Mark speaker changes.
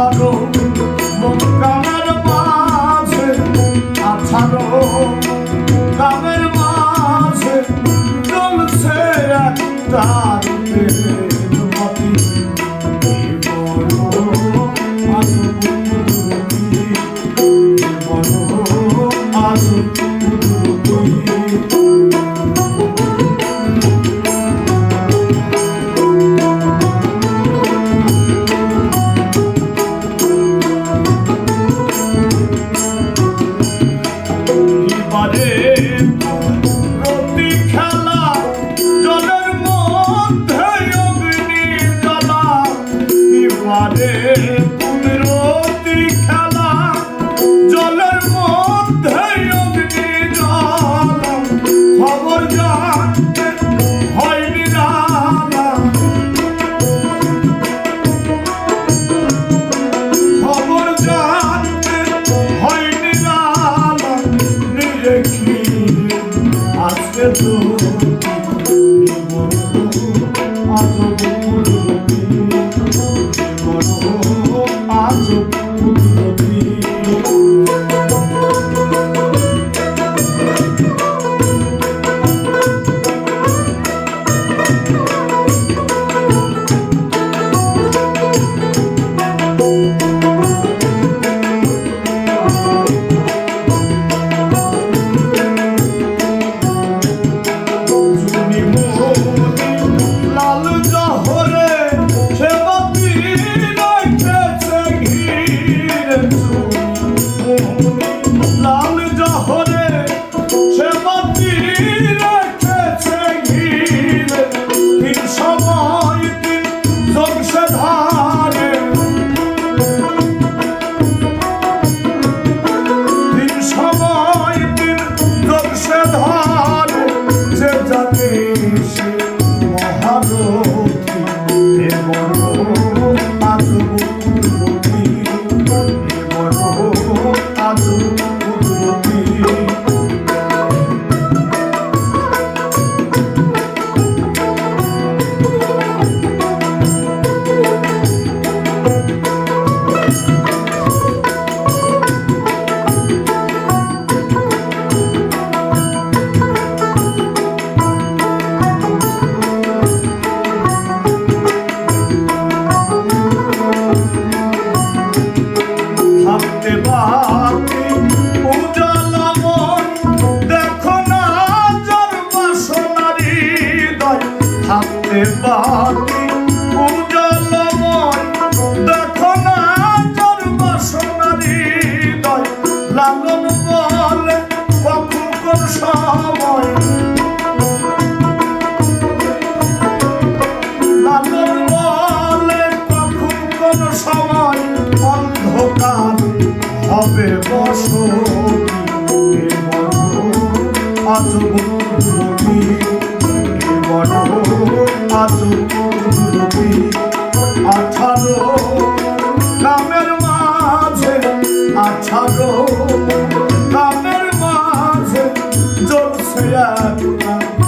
Speaker 1: আছাড়ো মুক্তানার মাঝে আছাড়ো। মুক্তানের মাঝে চলছে এক তারিখে Thank you. Stop! বাতি উজ্জ্বলময় দেখো না জন্ম সোনারি দয় লালন বলে কখন সময়। লালন বলে কখন সময়, অন্ধকার হবে বসতি। আজ কামের মাঝে আচ্ছা গো কামের মাঝে জ্বলছে আগুনা